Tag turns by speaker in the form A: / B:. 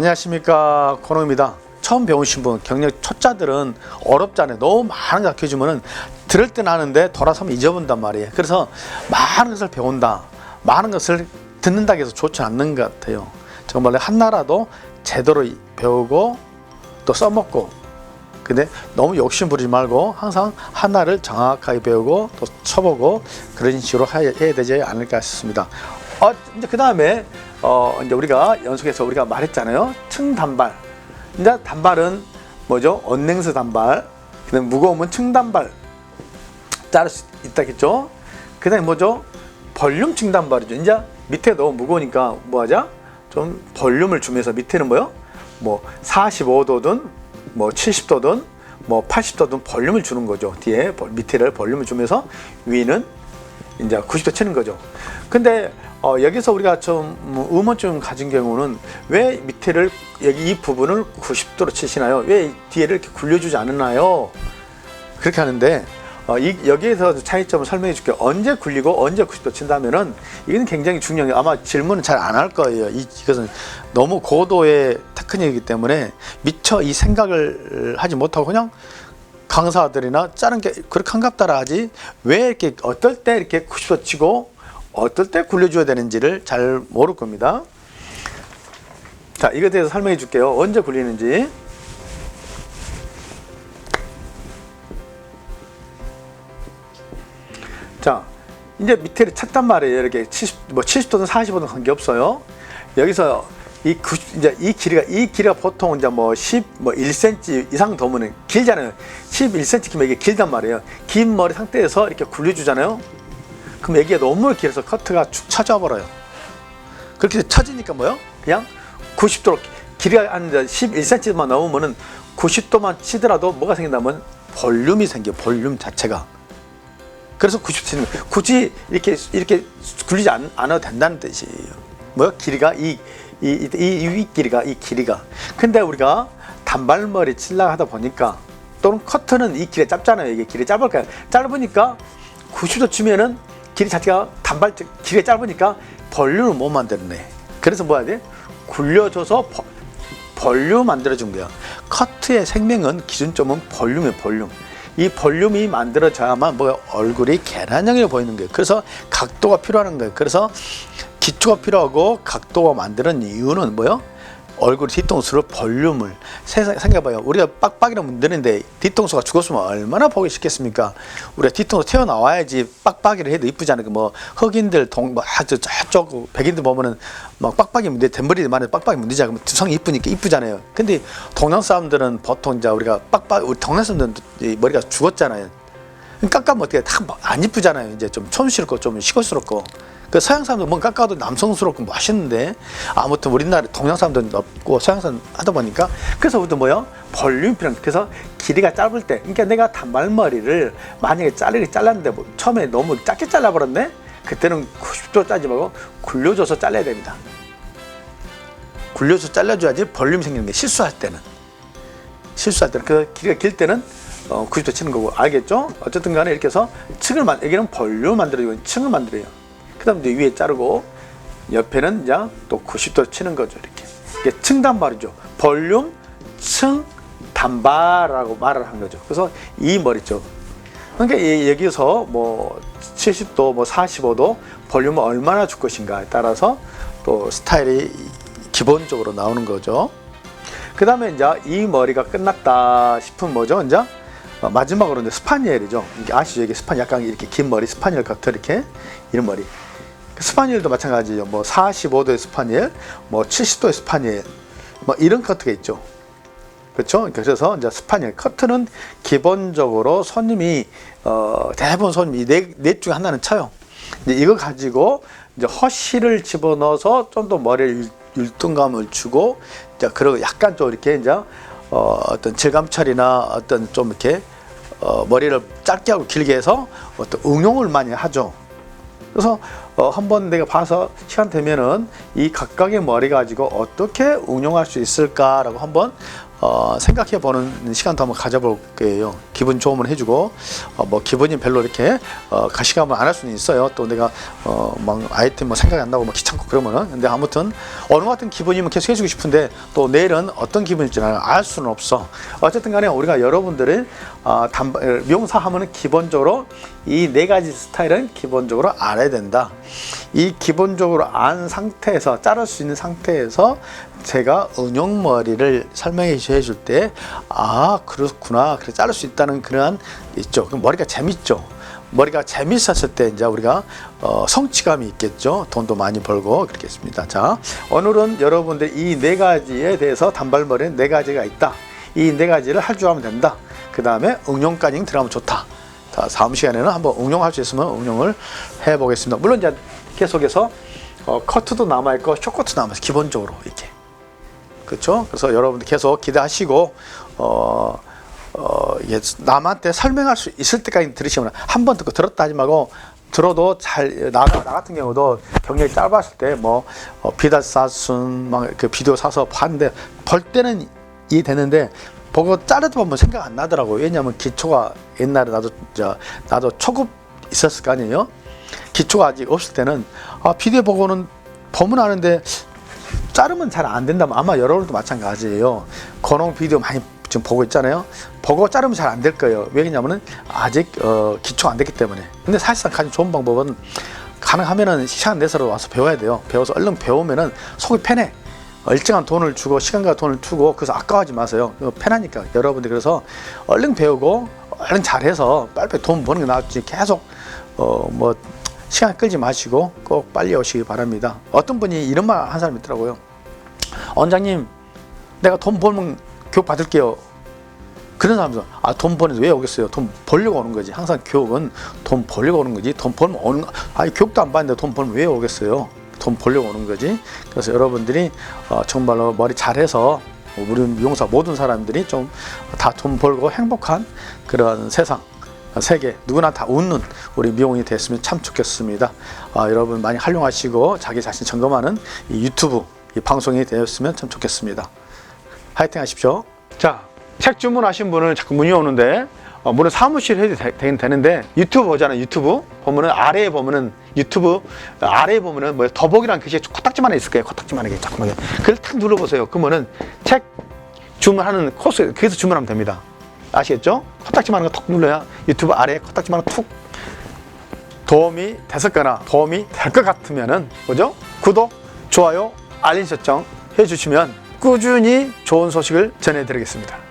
A: 안녕하십니까 코노입니다. 처음 배우신 분 경력 초짜들은 어렵잖아요. 너무 많은 거 가르쳐주면은 들을 때는 아는데 돌아서면 잊어본단 말이에요. 그래서 많은 것을 배운다, 많은 것을 듣는다 해서 좋지 않는 것 같아요. 정말 한나라도 제대로 배우고 또 써먹고 근데 너무 욕심 부리지 말고 항상 하나를 정확하게 배우고 또 쳐보고 그런 식으로 해야 되지 않을까 싶습니다. 어, 이제 그 다음에 어, 이제 우리가 연속해서 우리가 말했잖아요. 층 단발. 이제 단발은 뭐죠? 언냉스 단발. 그다음 무거우면 층 단발. 자를 수 있다겠죠? 그다음에 뭐죠? 볼륨 층 단발이죠. 이제 밑에 너무 무거우니까 뭐 하자? 좀 볼륨을 주면서 밑에는 뭐요? 뭐 45도든 뭐 70도든 뭐 80도든 볼륨을 주는 거죠. 뒤에 볼- 밑에를 볼륨을 주면서 위는 이제 90도 치는 거죠. 근데 어, 여기서 우리가 좀 음, 의문점 가진 경우는 왜 밑에를 여기 이 부분을 90도로 치시나요? 왜 뒤에를 이렇게 굴려주지 않나요? 그렇게 하는데 어, 이, 여기에서 차이점을 설명해 줄게요. 언제 굴리고 언제 90도 친다면은 이건 굉장히 중요해요. 아마 질문은 잘 안 할 거예요. 이, 이것은 너무 고도의 테크닉이기 때문에 미처 이 생각을 하지 못하고 그냥 강사들이나 자른 게 그렇게 한갑다라 하지 왜 이렇게 어떨 때 이렇게 90도 치고 어떨 때 굴려줘야 되는지를 잘 모를 겁니다. 자, 이거에 대해서 설명해 줄게요. 언제 굴리는지. 자, 이제 밑에를 쳤단 말이에요. 이렇게 70, 뭐 70도든 40도든 관계 없어요. 여기서 이 90, 이제 이 길이가 이 길이가 보통 이제 뭐 10, 뭐 1cm 이상 더면은 길잖아요. 11cm 기면 이게 길단 말이에요. 긴 머리 상태에서 이렇게 굴려주잖아요. 그럼 여기가 너무 길어서 커트가 축 처져 버려요. 그렇게 처지니까 뭐요? 그냥 90도로 길이가 한 11cm만 넘으면은 90도만 치더라도 뭐가 생긴다면 볼륨이 생겨. 볼륨 자체가. 그래서 90 치는 거예요. 굳이 이렇게 이렇게 굴리지 않, 않아도 된다는 뜻이에요. 뭐야? 길이가 이 이이위 길이가 이 길이가. 근데 우리가 단발머리 칠라 하다 보니까 또는 커트는 이 길이 짧잖아요. 이게 길이 짧을까요? 짧으니까 90도 치면은 길이 자체가 단발 길이 짧으니까 볼륨을 못 만드네. 그래서 뭐 해야 돼? 굴려줘서 버- 볼륨 만들어준 거야. 커트의 생명은 기준점은 볼륨이에요, 볼륨. 이 볼륨이 만들어져야만 뭐 얼굴이 계란형이 보이는 거예요. 그래서 각도가 필요한 거예요. 그래서 기초가 필요하고 각도가 만드는 이유는 뭐요? 얼굴 뒤통수로 볼륨을 세상 생각해봐요. 우리가 빡빡이라 문드는데 뒤통수가 죽었으면 얼마나 보기 싫겠습니까? 우리가 뒤통수 튀어나와야지 빡빡이를 해도 이쁘잖아요. 그뭐 흑인들 동, 뭐 아주 저쪽 백인들 보면은 막 빡빡이 문제 댄머리 만에 빡빡이 문제자 그러면 두성이 이쁘니까 이쁘잖아요. 근데 동양 사람들은 보통 이제 우리가 빡빡 우리 동양 사람들은 이 머리가 죽었잖아요. 깎아면 어떻게 다 안 이쁘잖아요. 이제 좀 촌스럽고 좀 시골스럽고. 그 서양 사람들 뭐 깎아도 남성스럽고 멋있는데 아무튼 우리나라 동양 사람들은 없고 서양 사람 하다 보니까 그래서 우리도 뭐요? 볼륨 필요 그래서 길이가 짧을 때. 그러니까 내가 단발머리를 만약에 자르게 잘랐는데 뭐 처음에 너무 짧게 잘라버렸네? 그때는 90도 짜지 말고 굴려줘서 잘라야 됩니다. 굴려서 잘라줘야지 볼륨 생기는 게 실수할 때는. 실수할 때는. 그 길이가 길 때는 어, 90도 치는 거고. 알겠죠? 어쨌든 간에 이렇게 해서 층을 만 여기는 볼륨 만들어주고 층을 만들어요. 그 다음 이제 위에 자르고 옆에는 이제 또 90도 치는 거죠 이렇게. 이게 층 단발이죠. 볼륨 층 단발이라고 말을 한 거죠. 그래서 이 머리죠. 그러니까 이- 여기서 뭐 70도, 뭐 45도 볼륨을 얼마나 줄 것인가에 따라서 또 스타일이 기본적으로 나오는 거죠. 그 다음에 이제 이 머리가 끝났다 싶은 뭐죠? 이제 어, 마지막으로 이제 스파니엘이죠. 아시죠? 이게 스파니 약간 이렇게 긴 머리 스파니엘 같은 이렇게 이런 머리. 그 스파니엘도 마찬가지죠. 뭐 45도의 스파니엘, 뭐 70도의 스파니엘, 뭐 이런 커트가 있죠. 그렇죠? 그래서 이제 스파니엘 커트는 기본적으로 손님이 어, 대부분 손님이 넷 중에 하나는 쳐요. 이제 이거 가지고 이제 허쉬를 집어넣어서 좀 더 머리에 율- 율동감을 주고 이제 그리고 약간 좀 이렇게 이제 어, 어떤 질감 처리나 어떤 좀 이렇게 어, 머리를 짧게 하고 길게 해서 어떤 응용을 많이 하죠. 그래서 어, 한번 내가 봐서 시간 되면은 이 각각의 머리 가지고 어떻게 응용할 수 있을까라고 한번 어, 생각해 보는 시간도 한번 가져볼 거예요. 기분 좋으면 해주고 어, 뭐 기분이 별로 이렇게 어, 가시감을 안할 수는 있어요. 또 내가 어, 막 아이템 뭐 생각이 안 나고 뭐 귀찮고 그러면은 근데 아무튼 어느 같은 기분이면 계속 해주고 싶은데 또 내일은 어떤 기분일지는 알 수는 없어. 어쨌든 간에 우리가 여러분들이 어, 단, 미용사 하면은 기본적으로 이 네 가지 스타일은 기본적으로 알아야 된다. 이 기본적으로 안 상태에서 자를 수 있는 상태에서 제가 응용 머리를 설명해 줄 때 아 그렇구나 그래 자를 수 있다는 그런 있죠. 그럼 머리가 재밌죠. 머리가 재밌었을 때 이제 우리가 어, 성취감이 있겠죠. 돈도 많이 벌고 그렇겠습니다. 자 오늘은 여러분들 이 네 가지에 대해서 단발머리는 네 가지가 있다. 이 네 가지를 할 줄 알면 된다. 그 다음에 응용까지 들어가면 좋다. 자, 다음 시간에는 한번 응용할 수 있으면 응용을 해 보겠습니다. 물론 이제 계속해서 어, 커트도 남아있고 쇼커트도 남아있어 기본적으로 이렇게. 그렇죠? 그래서 여러분들 계속 기대하시고 어, 어, 예, 남한테 설명할 수 있을 때까지 들으시면 한 번 듣고 들었다 하지 말고 들어도 잘 나, 나 같은 경우도 경력이 짧았을 때뭐 어, 비다사순 막그 비디오 사서 봤는데 볼 때는 이해되는데 보고 자르다 보면 생각 안 나더라고요. 왜냐하면 기초가 옛날에 나도 저 나도 초급 있었을 거 아니에요. 기초가 아직 없을 때는 아 비디오 보고는 보면 아는데 자르면 잘 안 된다면 아마 여러분도 마찬가지예요. 건홍 비디오 많이 지금 보고 있잖아요. 보고 자르면 잘 안 될 거예요. 왜냐면은 아직 어, 기초가 안 됐기 때문에. 근데 사실상 가장 좋은 방법은 가능하면은 시간 내서 와서 배워야 돼요. 배워서 얼른 배우면은 속이 편해. 일정한 돈을 주고 시간과 돈을 주고 그래서 아까워하지 마세요. 편하니까 여러분들 그래서 얼른 배우고 얼른 잘해서 빨리빨리 돈 버는 게 낫지 계속 어뭐 시간 끌지 마시고 꼭 빨리 오시기 바랍니다. 어떤 분이 이런 말 한 사람 있더라고요. 원장님, 내가 돈 벌면 교육 받을게요. 그런 사람들, 아, 돈 버는데 왜 오겠어요? 돈 벌려고 오는 거지. 항상 교육은 돈 벌려고 오는 거지. 돈 벌면 오는, 거- 아니, 교육도 안 받는데 돈 벌면 왜 오겠어요? 돈 벌려고 오는 거지. 그래서 여러분들이 어, 정말로 머리 잘해서 우리 미용사 모든 사람들이 좀 다 돈 벌고 행복한 그런 세상 세계 누구나 다 웃는 우리 미용이 됐으면 참 좋겠습니다. 아, 여러분 많이 활용하시고 자기 자신 점검하는 이 유튜브 이 방송이 되었으면 참 좋겠습니다. 화이팅 하십시오. 자, 책 주문하신 분은 자꾸 문의 오는데 어, 물론 사무실 해도 되, 되긴 되는데 유튜브 보잖아요. 유튜브 보면은 아래에 보면은 유튜브 어, 아래에 보면은 뭐 더보기란 글씨 코딱지만 있을 거예요. 코딱지만하게 자꾸만 그걸 탁 눌러보세요. 그러면은 책 주문하는 코스 거기서 주문하면 됩니다. 아시겠죠? 코딱지만 하는 거톡 눌러야 유튜브 아래에 코딱지만 툭 도움이 됐었거나 도움이 될 것 같으면은 뭐죠? 구독, 좋아요, 알림 설정 해주시면 꾸준히 좋은 소식을 전해드리겠습니다.